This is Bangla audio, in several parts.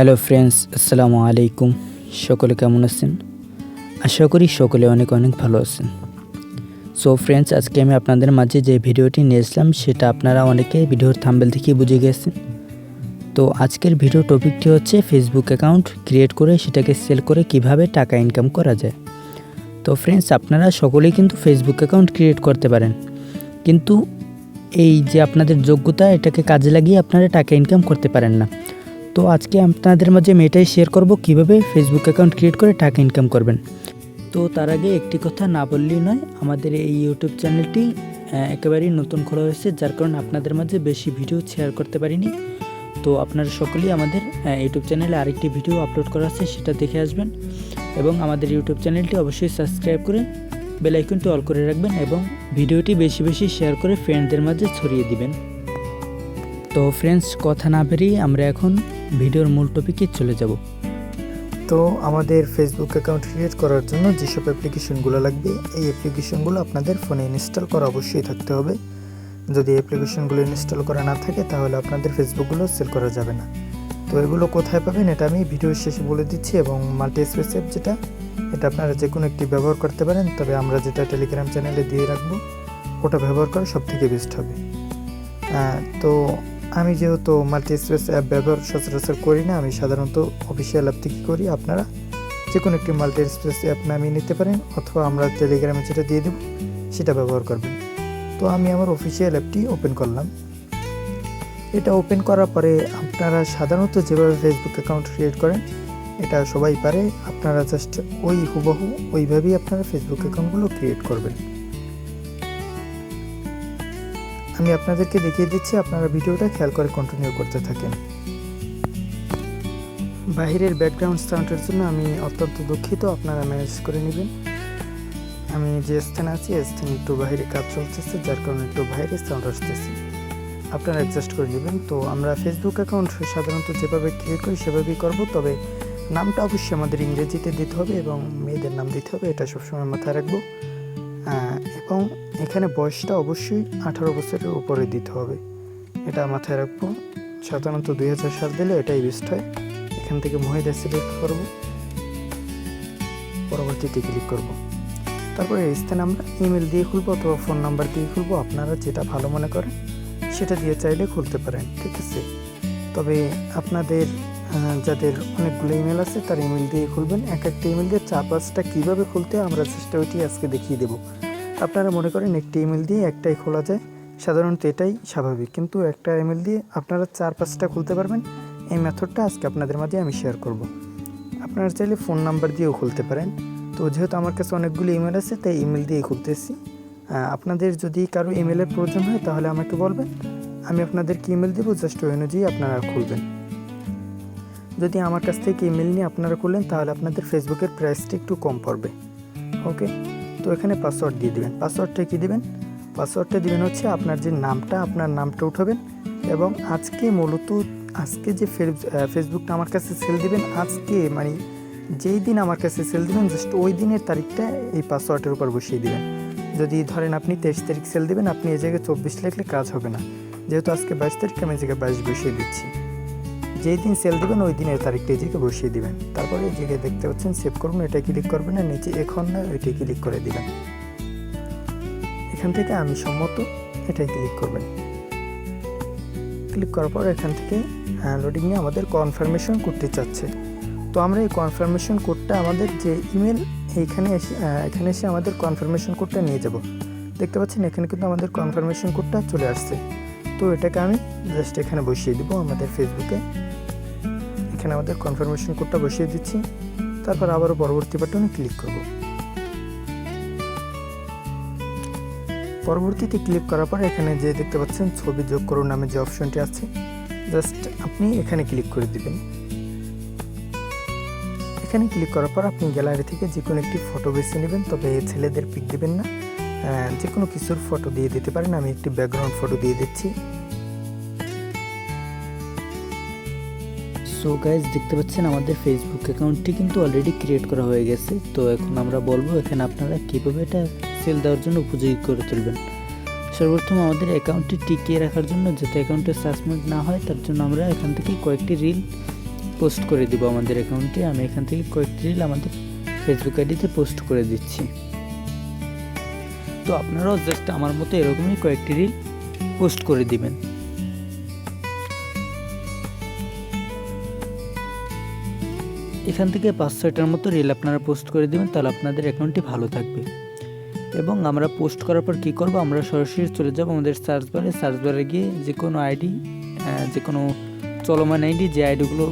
হ্যালো ফ্রেন্ডস, আসসালামু আলাইকুম। সকলে কেমন আছেন? আশা করি সকলে অনেক অনেক ভালো আছেন। সো ফ্রেন্ডস আজকে আমি আপনাদের মাঝে যে ভিডিওটি নিয়ে এসলাম সেটা আপনারা অনেকে ভিডিওর থাম্বেল থেকেই বুঝে গেছেন। তো আজকের ভিডিও টপিকটি হচ্ছে ফেসবুক অ্যাকাউন্ট ক্রিয়েট করে সেটাকে সেল করে কীভাবে টাকা ইনকাম করা যায়। তো ফ্রেন্ডস আপনারা সকলেই কিন্তু ফেসবুক অ্যাকাউন্ট ক্রিয়েট করতে পারেন। কিন্তু এই যে আপনাদের যোগ্যতা, এটাকে কাজে লাগিয়ে আপনারা টাকা ইনকাম করতে পারেন না। তো আজকে আপনাদের মাঝে আমি এটাই শেয়ার করব কীভাবে ফেসবুক অ্যাকাউন্ট ক্রিয়েট করে টাকা ইনকাম করবেন। তো তার আগে একটি কথা না বললেই নয়, আমাদের এই ইউটিউব চ্যানেলটি একেবারেই নতুন খোলা হয়েছে, যার কারণে আপনাদের মাঝে বেশি ভিডিও শেয়ার করতে পারিনি। তো আপনারা সকলেই আমাদের ইউটিউব চ্যানেলে আরেকটি ভিডিও আপলোড করা আছে, সেটা দেখে আসবেন। এবং আমাদের ইউটিউব চ্যানেলটি অবশ্যই সাবস্ক্রাইব করে বেল আইকনটি অল করে রাখবেন এবং ভিডিওটি বেশি বেশি শেয়ার করে ফ্রেন্ডদের মাঝে ছড়িয়ে দিবেন। তো ফ্রেন্ডস কথা না বেরিয়ে আমরা এখন ভিডিওর মূল টপিকে চলে যাব। তো আমাদের ফেসবুক অ্যাকাউন্ট ক্রিয়েট করার জন্য যেসব অ্যাপ্লিকেশনগুলো লাগবে, এই অ্যাপ্লিকেশনগুলো আপনাদের ফোনে ইনস্টল করা অবশ্যই থাকতে হবে। যদি অ্যাপ্লিকেশনগুলো ইনস্টল করা না থাকে, তাহলে আপনাদের ফেসবুকগুলো সেল করা যাবে না। তো এগুলো কোথায় পাবেন এটা আমি ভিডিওর শেষে বলে দিচ্ছি এবং মাল্টি স্পেস অ্যাপ যেটা, এটা আপনারা যে কোনো একটি ব্যবহার করতে পারেন, তবে আমরা যেটা টেলিগ্রাম চ্যানেলে দিয়ে রাখব, ওটা ব্যবহার করা সব থেকে বেস্ট হবে তো আমি যেহেতু মাল্টি স্পেস অ্যাপ ব্যবহার সচরাচর করি না, আমি সাধারণত অফিসিয়াল অ্যাপ থেকে করি। আপনারা যে কোনো একটি মাল্টি স্পেস অ্যাপ নামিয়ে নিতে পারেন অথবা আমরা টেলিগ্রামে যেটা দিয়ে দেব, সেটা ব্যবহার করবেন। তো আমি আমার অফিসিয়াল অ্যাপটি ওপেন করলাম। এটা ওপেন করার পরে আপনারা সাধারণত যেভাবে ফেসবুক অ্যাকাউন্ট ক্রিয়েট করেন, এটা সবাই পারে। আপনারা জাস্ট ওই হুবহু ওইভাবেই আপনারা ফেসবুক অ্যাকাউন্টগুলো ক্রিয়েট করবেন। আমি আপনাদেরকে দেখিয়ে দিচ্ছি আপনারা ভিডিওটা খেয়াল করে কন্টিনিউ করতে থাকেন। বাহিরের ব্যাকগ্রাউন্ড সাউন্ডের জন্য আমি অত্যন্ত দুঃখিত, আপনারা ম্যানেজ করে নেবেন। আমি যে স্থানে আছি স্থানে একটু বাইরে কাজ চলতেছে, যার কারণে একটু বাইরে সাউন্ড আসতেছে। আপনারা অ্যাডজাস্ট করে নেবেন। তো আমরা ফেসবুক অ্যাকাউন্ট সাধারণত যেভাবে ক্রিয়েট করি, সেভাবেই করব। তবে নামটা অবশ্যই আমাদের ইংরেজিতে দিতে হবে এবং মেয়েদের নাম দিতে হবে, এটা সবসময় মাথায় রাখব। এবং এখানে বয়সটা অবশ্যই আঠারো বছরের উপরে দিতে হবে। এটা মাথায় রাখব। সাধারণত দুই হাজার সাল দিলে এটাই বেস্ট হয়। এখান থেকে মহিলা সিলেক্ট করব। পরবর্তীতে ক্লিক করব। তারপরে এই স্থানে আমরা ইমেল দিয়ে খুলবো অথবা ফোন নাম্বার দিয়ে খুলবো। আপনারা যেটা ভালো মনে করেন, সেটা দিয়ে চাইলে খুলতে পারেন। ঠিক আছে? তবে আপনাদের যাদের অনেকগুলো ইমেল আছে, তার ইমেল দিয়ে খুলবেন। এক একটা ইমেল দিয়ে চার পাঁচটা কীভাবে খুলতে আমরা চেষ্টা ওইটি আজকে দেখিয়ে দেবো। আপনারা মনে করেন একটি ইমেল দিয়ে একটাই খোলা যায়, সাধারণত এটাই স্বাভাবিক। কিন্তু একটা ইমেল দিয়ে আপনারা চার পাঁচটা খুলতে পারবেন, এই মেথডটা আজকে আপনাদের মাঝে আমি শেয়ার করব। আপনারা চাইলে ফোন নাম্বার দিয়েও খুলতে পারেন। তো যেহেতু আমার কাছে অনেকগুলো ইমেল আছে, তাই ইমেল দিয়েই খুলতেছি। আপনাদের যদি কারও ইমেলের প্রয়োজন হয়, তাহলে আমাকে বলবেন। আমি আপনাদেরকে ইমেল দেবো জাস্ট ওই অনুযায়ী আপনারা খুলবেন। যদি আমার কাছ থেকে ইমেল নিয়ে আপনারা করলেন তাহলে আপনাদের ফেসবুকের প্রাইসটা একটু কম পড়বে। ওকে তো এখানে পাসওয়ার্ড দিয়ে দেবেন। পাসওয়ার্ডটা কী দেবেন? পাসওয়ার্ডটা দিবেন হচ্ছে আপনার যে নামটা, আপনার নামটা উঠাবেন এবং আজকে মূলত, আজকে যে ফেস- ফেসবুকটা আমার কাছে সেল দিবেন, আজকে মানে যেই দিন আমার কাছে সেল দিবেন জাস্ট ওই দিনের তারিখটা এই পাসওয়ার্ডের উপর বসিয়ে দিবেন। যদি ধরেন আপনি তেইশ তারিখ সেল দিবেন, আপনি এই জায়গায় চব্বিশ লিখলে কাজ হবে না। যেহেতু আজকে বাইশ তারিখ আমি এই জায়গায় বাইশ বসিয়ে দিচ্ছি। যেই দিন সেল দিবেন, ওই দিনের তারিখটা জায়গায় বসিয়ে দিবেন। তারপরে জায়গায় দেখতে পাচ্ছেন সেভ করবেন এটা ক্লিক করবেন আর নিচে এখন না ওইটাই ক্লিক করে দিবেন। এখান থেকে আমি সম্মত এটাই ক্লিক করবেন। ক্লিক করার পর এখান থেকে লোডিং নিয়ে আমাদের কনফার্মেশন করতে চাচ্ছে। তো আমরা এই কনফার্মেশন কোডটা আমাদের যে ইমেল এইখানে এসে এখানে এসে আমাদের কনফার্মেশন কোডটা নিয়ে যাব। দেখতে পাচ্ছেন, এখানে কিন্তু আমাদের কনফার্মেশন কোডটা চলে আসছে। তো এটাকে আমি জাস্ট এখানে বসিয়ে দিব আমাদের ফেসবুকে এখানে আমাদের কনফার্মেশন কোডটা বসিয়ে দিচ্ছি। তারপর আবারও পরবর্তী বাটনে ক্লিক করব। পরবর্তীতে ক্লিক করার পর এখানে যে দেখতে পাচ্ছেন ছবি যোগ করুন নামে যে অপশনটি আছে জাস্ট আপনি এখানে ক্লিক করে দিবেন। এখানে ক্লিক করার পর আপনি গ্যালারি থেকে যে কোনো একটি ফটো বেছে নেবেন, তবে ছেলেদের পিক দিবেন না। যে কোনো কিছুর ফটো দিয়ে দিতে পারেন, আমি একটি ব্যাকগ্রাউন্ড ফটো দিয়ে দিচ্ছি। সো গাইজ দেখতে পাচ্ছেন আমাদের ফেসবুক অ্যাকাউন্টটি কিন্তু অলরেডি ক্রিয়েট করা হয়ে গেছে। তো এখন আমরা বলব, এখানে আপনারা কীভাবে এটা সেল দেওয়ার জন্য উপযোগী করে তুলবেন। সর্বপ্রথম আমাদের অ্যাকাউন্টটি টিকিয়ে রাখার জন্য, যাতে অ্যাকাউন্টে সাসপেন্ড না হয়, তার জন্য আমরা এখান থেকে কয়েকটি রিল পোস্ট করে দিব আমাদের অ্যাকাউন্টে আমি এখান থেকে কয়েকটি রিল আমাদের ফেসবুক আইডিতে পোস্ট করে দিচ্ছি। তো আপনারাও জাস্ট আমার মতো এরকমই কয়েকটি রিল পোস্ট করে দিবেন। এখান থেকে পাঁচ ছয়টার মতো রিল আপনারা পোস্ট করে দিবেন, তাহলে আপনাদের অ্যাকাউন্টটি ভালো থাকবে। এবং আমরা পোস্ট করার পর কী করব? আমরা সরাসরি চলে যাব আমাদের সার্চ বারে সার্চ বারে গিয়ে যে কোনো আইডি যে কোনো চলমান আইডি যে আইডিগুলো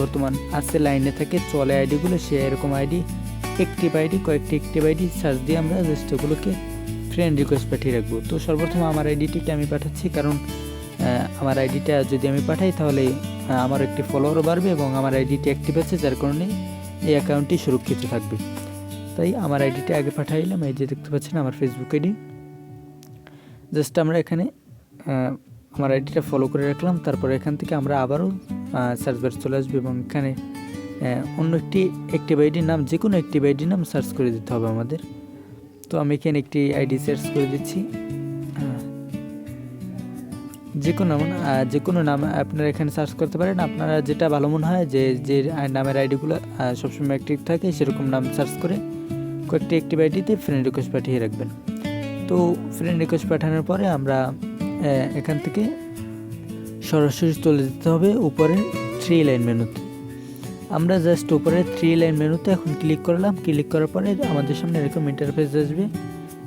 বর্তমান আছে লাইনে থাকে, চলে আইডিগুলো সে এরকম আইডি একটিভ আইডি কয়েকটি একটিভ আইডি সার্চ দিয়ে আমরা জাস্ট ওগুলোকে ফ্রেন্ড রিকোয়েস্ট পাঠিয়ে রাখব। তো সর্বপ্রথম আমার আইডিটিকে আমি পাঠাচ্ছি, কারণ আমার আইডিটা যদি আমি পাঠাই, তাহলে আমার একটি ফলোয়ারও বাড়বে এবং আমার আইডিটি অ্যাক্টিভ আছে, যার কারণে এই অ্যাকাউন্টটি সুরক্ষিত থাকবে। তাই আমার আইডিটা আগে পাঠাইলাম, এই যে দেখতে পাচ্ছেন আমার ফেসবুক আইডি জাস্ট আমরা এখানে আমার আইডিটা ফলো করে রাখলাম, তারপরে এখান থেকে আমরা আবারও সার্চ বার চলে আসবে এবং এখানে অন্য একটি অ্যাক্টিভ আইডির নাম যে কোনো একটিভ আইডির নাম সার্চ করে দিতে হবে আমাদের। তো আমি এখানে একটি আইডি সার্চ করে দিচ্ছি। যে কোনো যে কোনো নাম আপনারা এখানে সার্চ করতে পারেন। আপনারা যেটা ভালো মনে হয় যে যে নামের আইডিগুলো সবসময় অ্যাক্টিভ থাকে, সেরকম নাম সার্চ করে কয়েকটি অ্যাক্টিভ আইডিতে ফ্রেন্ড রিকোয়েস্ট পাঠিয়ে রাখবেন। তো ফ্রেন্ড রিকোয়েস্ট পাঠানোর পরে আমরা এখান থেকে সরাসরি চলে যেতে হবে উপরের থ্রি লাইন মেনুতে। আমরা জাস্ট উপরে থ্রি লাইন মেনুতে এখন ক্লিক করলাম। ক্লিক করার পরে আমাদের সামনে এরকম ইন্টারফেস আসবে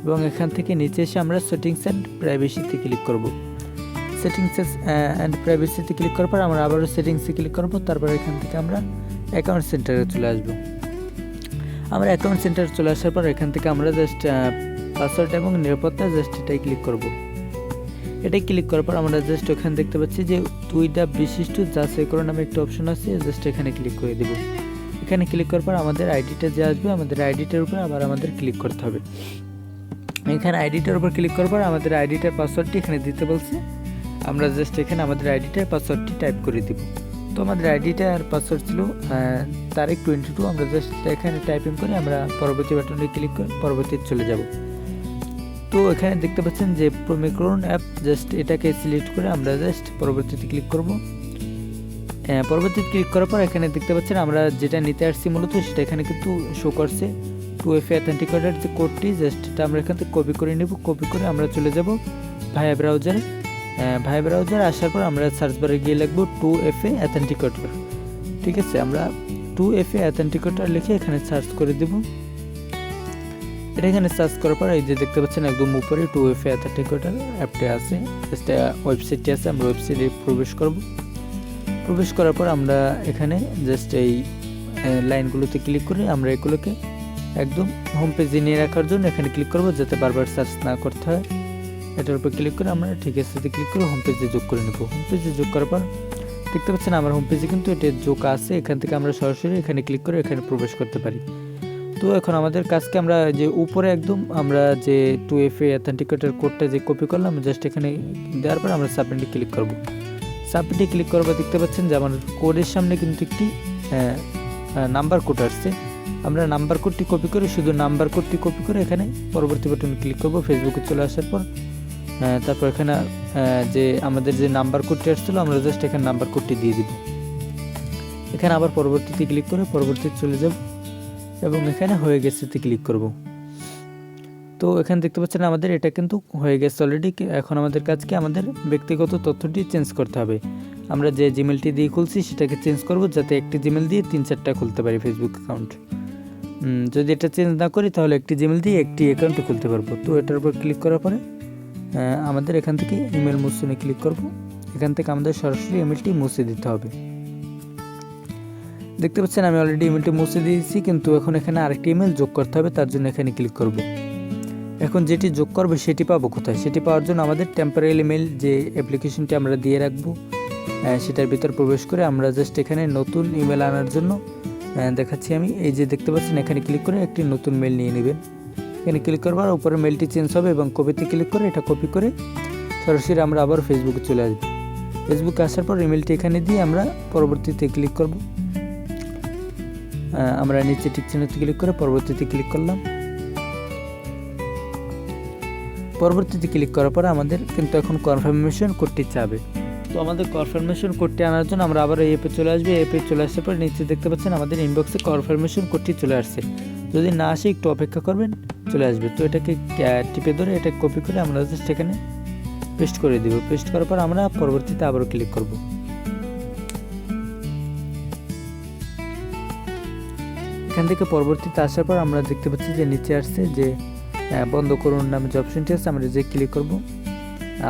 এবং এখান থেকে নিচে এসে আমরা সেটিংস অ্যান্ড প্রাইভেসিতে ক্লিক করব। সেটিংস অ্যান্ড প্রাইভেসিতে ক্লিক করার পর আমরা আবারও সেটিংসে ক্লিক করব, তারপর এখান থেকে আমরা অ্যাকাউন্ট সেন্টারে চলে আসব। আমরা অ্যাকাউন্ট সেন্টারে চলে আসার পর এখান থেকে আমরা জাস্ট পাসওয়ার্ড এবং নিরাপত্তা জাস্ট এটাই ক্লিক করব। এটাই ক্লিক করার পর আমরা জাস্ট ওখানে দেখতে পাচ্ছি যে দুই ডাব বিশিষ্ট যাচাই করে নামে একটা অপশন আছে জাস্ট এখানে ক্লিক করে দেবো। এখানে ক্লিক করার পর আমাদের আইডিটা যে আসবে, আমাদের আইডিটার উপর আবার আমাদের ক্লিক করতে হবে। এখানে আইডিটার উপর ক্লিক করার পর আমাদের আইডিটার পাসওয়ার্ডটি এখানে দিতে বলছে। আমরা জাস্ট এখানে আমাদের আইডিটার পাসওয়ার্ডটি টাইপ করে দিব। তো আমাদের আইডিটার পাসওয়ার্ড ছিল তারিখ টোয়েন্টি টু আমরা জাস্ট এখানে টাইপিং করে আমরা পরবর্তী বাটনে ক্লিক করে পরবর্তীতে চলে যাব। তো এখানে দেখতে পাচ্ছেন যে প্রমিক্রন অ্যাপ জাস্ট এটাকে সিলেক্ট করে আমরা জাস্ট পরবর্তীতে ক্লিক করব। পরবর্তীতে ক্লিক করার পর এখানে দেখতে পাচ্ছেন আমরা যেটা নিতে আসছি মূলত সেটা এখানে কিন্তু শো করছে। টু এফ অ্যাথেন্টিকেটার যে কোডটি জাস্ট এটা আমরা এখান থেকে কপি করে নেব। কপি করে আমরা চলে যাব ভায়া ব্রাউজারে ভায়া ব্রাউজার আসার পর আমরা সার্চ বারে গিয়ে লিখব টু এফ এ অ্যাথেন্টিকেটর ঠিক আছে, আমরা টু এফ এ অ্যাথেন্টিকেটর লিখে এখানে সার্চ করে দেব। এটা এখানে সার্চ করার পর এই যে দেখতে পাচ্ছেন, একদম উপরে টু এফ এ অ্যাথেন্টিকেটর অ্যাপটি আছে। ওয়েবসাইটটি আছে, আমরা ওয়েবসাইটে প্রবেশ করব। প্রবেশ করার পর আমরা এখানে জাস্ট এই লাইনগুলোতে ক্লিক করে আমরা এগুলোকে একদম হোম পেজে নিয়ে রাখার জন্য এখানে ক্লিক করব, যাতে বারবার সার্চ না করতে হয়। এটার উপর ক্লিক করে আমরা ঠিক আছে ক্লিক করে হোম পেজে যোগ করে নেব। হোম পেজে যোগ করার পর দেখতে পাচ্ছেন আমার হোম পেজে কিন্তু এটা যোগ আছে, এখান থেকে আমরা সরাসরি এখানে ক্লিক করে এখানে প্রবেশ করতে পারি। তো এখন আমাদের কাজকে আমরা যে উপরে একদম আমরা যে টু এফ এ কোডটা যে কপি করলাম জাস্ট এখানে দেওয়ার পর আমরা সাবমিটে ক্লিক করব। সাবমিটে ক্লিক করব দেখতে পাচ্ছেন যে আমার কোডের সামনে কিন্তু একটি নাম্বার কোড আসছে। আমরা নাম্বার কোডটি কপি করে শুধু নাম্বার কোডটি কপি করে এখানে পরবর্তী বাটনে ক্লিক করব ফেসবুকে চলে আসার পর তারপর এখানে যে আমাদের যে নাম্বার কোডটি আসছিল, আমরা জাস্ট এখানে নাম্বার কোডটি দিয়ে দিব। এখানে আবার পরবর্তীতে ক্লিক করে পরবর্তীতে চলে যাব এবং এখানে হয়ে গেছেতে ক্লিক করব। তো এখানে দেখতে পাচ্ছেন আমাদের এটা কিন্তু হয়ে গেছে অলরেডি এখন আমাদের কাজকে আমাদের ব্যক্তিগত তথ্যটি চেঞ্জ করতে হবে। আমরা যে জিমেলটি দিয়ে খুলছি, সেটাকে চেঞ্জ করব যাতে একটি জিমেল দিয়ে তিন চারটা খুলতে পারি ফেসবুক অ্যাকাউন্ট যদি এটা চেঞ্জ না করি, তাহলে একটি জিমেল দিয়ে একটি অ্যাকাউন্টে খুলতে পারব। তো এটার উপর ক্লিক করার পরে আমাদের এখান থেকে ইমেল মুছনে ক্লিক করব। এখান থেকে আমাদের সরাসরি ইমেলটি মুছে দিতে হবে। দেখতে পাচ্ছেন, আমি অলরেডি ইমেলটি মুছে দিয়েছি, কিন্তু এখন এখানে আরেকটি ইমেল যোগ করতে হবে, তার জন্য এখানে ক্লিক করব। এখন যেটি যোগ করবে, সেটি পাবো কোথায়? সেটি পাওয়ার জন্য আমাদের টেম্পোরারি ইমেল যে অ্যাপ্লিকেশনটি আমরা দিয়ে রাখব সেটার ভিতর প্রবেশ করে আমরা জাস্ট এখানে নতুন ইমেল আনার জন্য দেখাচ্ছি আমি। এই যে দেখতে পাচ্ছেন, এখানে ক্লিক করে একটি নতুন মেল নিয়ে নেবেন। এখানে ক্লিক করবার উপরে মেলটি চেঞ্জ হবে এবং কপিতে ক্লিক করে এটা কপি করে সরাসরি আমরা আবার ফেসবুকে চলে আসব। ফেসবুকে আসার পর ইমেলটি এখানে দিয়ে আমরা পরবর্তীতে ক্লিক করব। আমরা নিচে টিক চিহ্নতে ক্লিক করে পরবর্তীতে ক্লিক করলাম। পরবর্তীতে ক্লিক করার পর আমাদের কিন্তু এখন কনফার্মেশন কোডটি চাবে। তো আমাদের কনফার্মেশন কোডটি আনার জন্য আমরা আবার এই অ্যাপে চলে আসবে। অ্যাপে চলে আসার পর নিচে দেখতে পাচ্ছেন আমাদের ইনবক্সে কনফার্মেশন কোডটি চলে আসছে। যদি না আসে, একটু অপেক্ষা করবেন, চলে আসবে। তো এটাকে টিপে ধরে এটা কপি করে আমরা জাস্ট এখানে পেস্ট করে দিব। পেস্ট করার পর আমরা পরবর্তীতে আবারও ক্লিক করব। এখান থেকে পরবর্তীতে আসার পর আমরা দেখতে পাচ্ছি যে নিচে আসছে যে বন্ধ করুন নামে যে অপশনটি আছে, আমরা যে ক্লিক করব,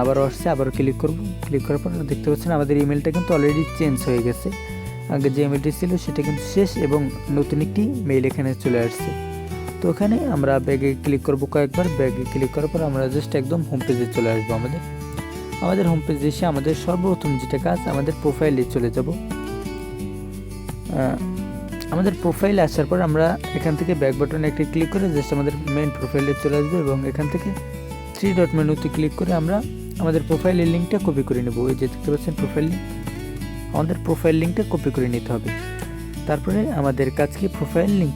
আবারও আসছে, আবারও ক্লিক করব। ক্লিক করার পর দেখতে পাচ্ছেন আমাদের ইমেলটা কিন্তু অলরেডি চেঞ্জ হয়ে গেছে। আগে যে ইমেলটি ছিল সেটা কিন্তু শেষ এবং নতুন একটি মেইল এখানে চলে আসছে। তো ওখানে আমরা ব্যাগে ক্লিক করব কয়েকবার। ব্যাগে ক্লিক করার পর আমরা জাস্ট একদম হোম পেজে চলে আসব আমাদের। আমাদের হোম পেজে এসে আমাদের সর্বপ্রথম যেটা কাজ, আমাদের প্রোফাইলে চলে যাব। আমাদের প্রোফাইলে আসার পর আমরা এখান থেকে ব্যাক বাটনে একটি ক্লিক করে জাস্ট আমাদের মেইন প্রোফাইলে চলে আসবে এবং এখান থেকে থ্রি ডট মেনুতে ক্লিক করে আমরা আমাদের প্রোফাইলের লিঙ্কটা কপি করে নেব। এই যে দেখতে পাচ্ছেন প্রোফাইল লিঙ্ক আমাদের প্রোফাইল লিঙ্কটা কপি করে নিতে হবে। তারপরে আমাদের কাজকে প্রোফাইল লিঙ্ক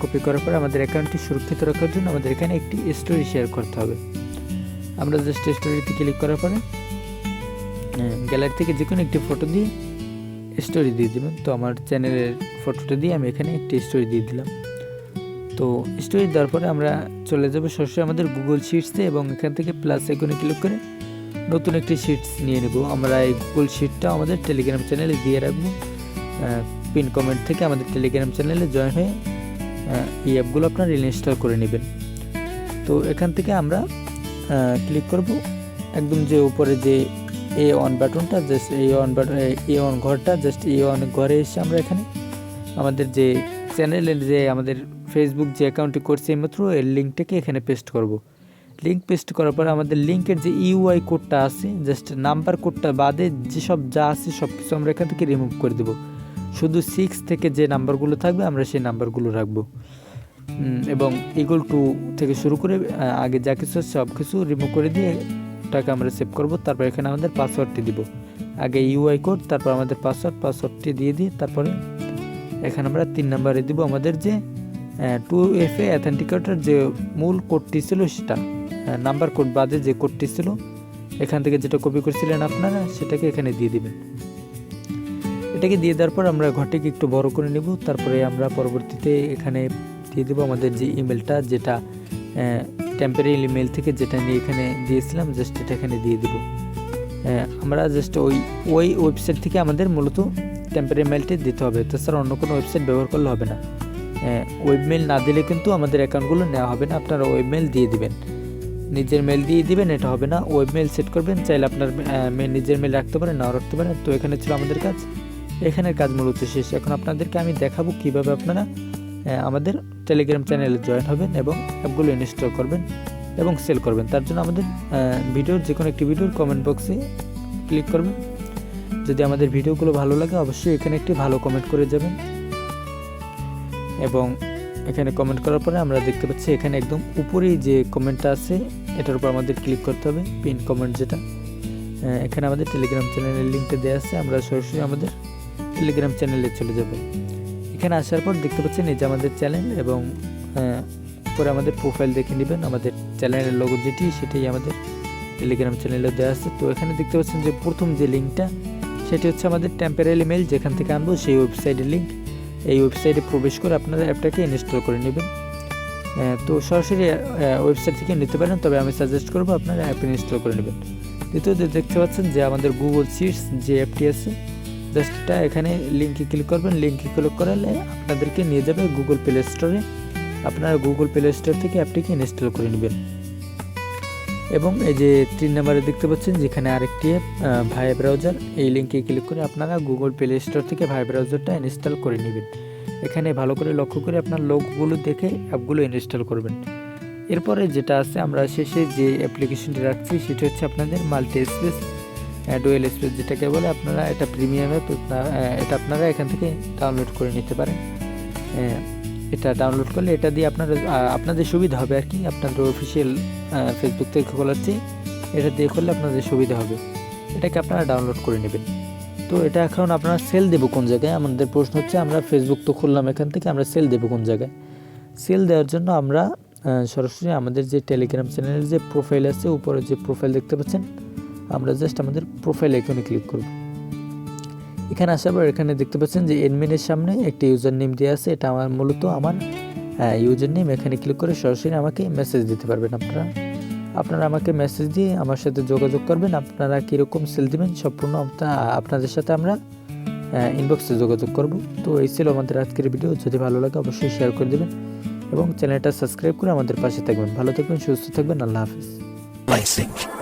কপি করার পর আমাদের অ্যাকাউন্টটি সুরক্ষিত রাখার জন্য আমাদের এখানে একটি স্টোরি শেয়ার করতে হবে। আমরা জাস্ট স্টোরিতে ক্লিক করার পরে গ্যালারি থেকে যে কোনো একটি ফটো দিয়ে স্টোরি দিয়ে দেবেন। তো আমার চ্যানেলের ফটোটা দিয়ে আমি এখানে একটি স্টোরি দিয়ে দিলাম। তো স্টোরি দেওয়ার পরে আমরা চলে যাব সরাসরি আমাদের গুগল শিটসে এবং এখান থেকে প্লাস আইকনে ক্লিক করে নতুন একটি শিটস নিয়ে নেব। আমরা এই গুগল শিটটা আমাদের টেলিগ্রাম চ্যানেলে দিয়ে রাখব। পিন কমেন্ট থেকে আমাদের টেলিগ্রাম চ্যানেলে জয়েন হয়ে এই অ্যাপগুলো আপনারা ইনস্টল করে নেবেন। তো এখান থেকে আমরা ক্লিক করব। একদম যে উপরে যে এ অন বাটনটা জাস্ট এ অন বাটন এ অন ঘরটা জাস্ট এ অন ঘরে এসে আমরা এখানে আমাদের যে চ্যানেলের যে আমাদের ফেসবুক যে অ্যাকাউন্টটি করছে এইমাত্র, এর লিঙ্কটাকে এখানে পেস্ট করব। লিঙ্ক পেস্ট করার পরে আমাদের লিঙ্কের যে ইউআই কোডটা আছে জাস্ট নাম্বার কোডটা বাদে যেসব যা আছে সব কিছু আমরা এখান থেকে রিমুভ করে দেবো। শুধু সিক্স থেকে যে নাম্বারগুলো থাকবে, আমরা সেই নাম্বারগুলো রাখব। এবং ইগল টু থেকে শুরু করে আগে যা কিছু সব কিছু রিমুভ করে দিয়ে ওটাকে আমরা সেভ করব। তারপর এখানে আমাদের পাসওয়ার্ডটি দিব। আগে ইউআই কোড তারপর আমাদের পাসওয়ার্ড পাসওয়ার্ডটি দিয়ে দিই তারপরে এখানে আমরা তিন নাম্বারে দিব আমাদের যে টু এফ এ অ্যাথেন্টিকেটার যে মূল কোডটি ছিল সেটা। নাম্বার কোড বাদে যে কোডটি ছিল, এখান থেকে যেটা কপি করেছিলেন আপনারা, সেটাকে এখানে দিয়ে দিবেন। এটাকে দিয়ে দেওয়ার পর আমরা ঘরটিকে একটু বড় করে নেব, তারপরে আমরা পরবর্তীতে এখানে দিয়ে দেবো আমাদের যে ইমেলটা, যেটা টেম্পোরারি ইমেল থেকে যেটা নিয়ে এখানে দিয়েছিলাম জাস্ট এটা এখানে দিয়ে দেবো। আমরা জাস্ট ওই ওই ওয়েবসাইট থেকে আমাদের মূলত টেম্পোরারি মেলটি দিতে হবে। তাছাড়া অন্য কোনো ওয়েবসাইট ব্যবহার করলে হবে না। ওয়েব মেল না দিলে কিন্তু আমাদের অ্যাকাউন্টগুলো নেওয়া হবে না। আপনারা ওয়েব মেল দিয়ে দিবেন। নিজের মেল দিয়ে দিবেন, এটা হবে না। ওয়েব মেল সেট করবেন, চাইলে আপনার নিজের মেল রাখতে পারেন, নাও রাখতে পারেন। তো এখানে ছিল আমাদের কাজ। এখানের কাজ মূলত শেষ। এখন আপনাদেরকে আমি দেখাবো কীভাবে আপনারা আমাদের টেলিগ্রাম চ্যানেলে জয়েন হবেন এবং অ্যাপগুলো ইনস্টল করবেন এবং সেল করবেন। তার জন্য আমাদের ভিডিওর যে কোনো একটি ভিডিওর কমেন্ট বক্সে ক্লিক করবেন। যদি আমাদের ভিডিওগুলো ভালো লাগে, অবশ্যই এখানে একটি ভালো কমেন্ট করে যাবেন। এবং এখানে কমেন্ট করার পরে আমরা দেখতে পাচ্ছি এখানে একদম উপরেই যে কমেন্টটা আছে, এটার উপর আমাদের ক্লিক করতে হবে পিন কমেন্ট যেটা। এখানে আমাদের টেলিগ্রাম চ্যানেলের লিঙ্কটা দেওয়া আছে, আমরা সরাসরি আমাদের টেলিগ্রাম চ্যানেলে চলে যাব। এখানে আসার পর দেখতে পাচ্ছেন এই যে আমাদের চ্যানেল এবং উপরে আমাদের প্রোফাইল দেখে নেবেন, আমাদের চ্যানেলের লোগো যেটি, সেটাই আমাদের টেলিগ্রাম চ্যানেলে দেওয়া আছে। তো এখানে দেখতে পাচ্ছেন যে প্রথম যে লিঙ্কটা সেটি হচ্ছে আমাদের টেম্পোরারি মেল যেখান থেকে আনব সেই ওয়েবসাইটের লিঙ্ক এই ওয়েবসাইটে প্রবেশ করে আপনারা অ্যাপটাকে ইনস্টল করে নেবেন। তো সরাসরি ওয়েবসাইট থেকে নিতে পারেন, তবে আমি সাজেস্ট করব আপনারা অ্যাপ ইনস্টল করে নেবেন। দ্বিতীয়ত দেখতে পাচ্ছেন যে আমাদের গুগল সিটস যে অ্যাপটি আছে জাস্ট এটা এখানে লিঙ্কে ক্লিক করবেন। লিঙ্কে ক্লিক করালে আপনাদেরকে নিয়ে যাবে গুগল প্লে স্টোরে আপনারা গুগল প্লে স্টোর থেকে অ্যাপটিকে ইনস্টল করে নেবেন। এবং এই যে তিন নাম্বারে দেখতে পাচ্ছেন যেখানে আরেকটি ভাই ব্রাউজার এই লিঙ্কে ক্লিক করে আপনারা গুগল প্লে স্টোর থেকে ভাই ব্রাউজারটা ইনস্টল করে নেবেন। এখানে ভালো করে লক্ষ্য করে আপনার লোকগুলো দেখে অ্যাপগুলো ইনস্টল করবেন। এরপরে যেটা আছে, আমরা শেষে যে অ্যাপ্লিকেশনটি রাখছি, সেটা হচ্ছে আপনাদের মাল্টি স্পেস ডুয়েল স্পেস যেটাকে বলে আপনারা এটা প্রিমিয়াম অ্যাপ এটা আপনারা এখান থেকে ডাউনলোড করে নিতে পারেন। এটা ডাউনলোড করলে এটা দিয়ে আপনারা আপনাদের সুবিধা হবে আর কি, আপনাদের অফিসিয়াল ফেসবুক থেকে খোলাচ্ছি এটা দিয়ে করলে আপনাদের সুবিধা হবে। এটাকে আপনারা ডাউনলোড করে নেবেন। তো এটা এখন আপনারা সেল দেবো কোন জায়গায়? আমাদের প্রশ্ন হচ্ছে, আমরা ফেসবুক তো খুললাম এখান থেকে, আমরা সেল দেবো কোন জায়গায়? সেল দেওয়ার জন্য আমরা সরাসরি আমাদের যে টেলিগ্রাম চ্যানেলের যে প্রোফাইল আছে উপরে যে প্রোফাইল দেখতে পাচ্ছেন, আমরা জাস্ট আমাদের প্রোফাইল এখানে ক্লিক করব। এখানে আসার পর এখানে দেখতে পাচ্ছেন যে এডমিনের সামনে একটি ইউজার নেম দেওয়া আছে। এটা আমার মূলত আমার ইউজার নেম এখানে ক্লিক করে সরাসরি আমাকে মেসেজ দিতে পারবেন আপনারা। আপনারা আমাকে মেসেজ দিয়ে আমার সাথে যোগাযোগ করবেন। আপনারা কীরকম সেল দিবেন সম্পূর্ণ আপনা- আপনাদের সাথে আমরা ইনবক্সে যোগাযোগ করব। তো এই ছিল আমাদের আজকের ভিডিও যদি ভালো লাগে অবশ্যই শেয়ার করে দেবেন এবং চ্যানেলটা সাবস্ক্রাইব করে আমাদের পাশে থাকবেন। ভালো থাকবেন, সুস্থ থাকবেন, আল্লাহ হাফিজ.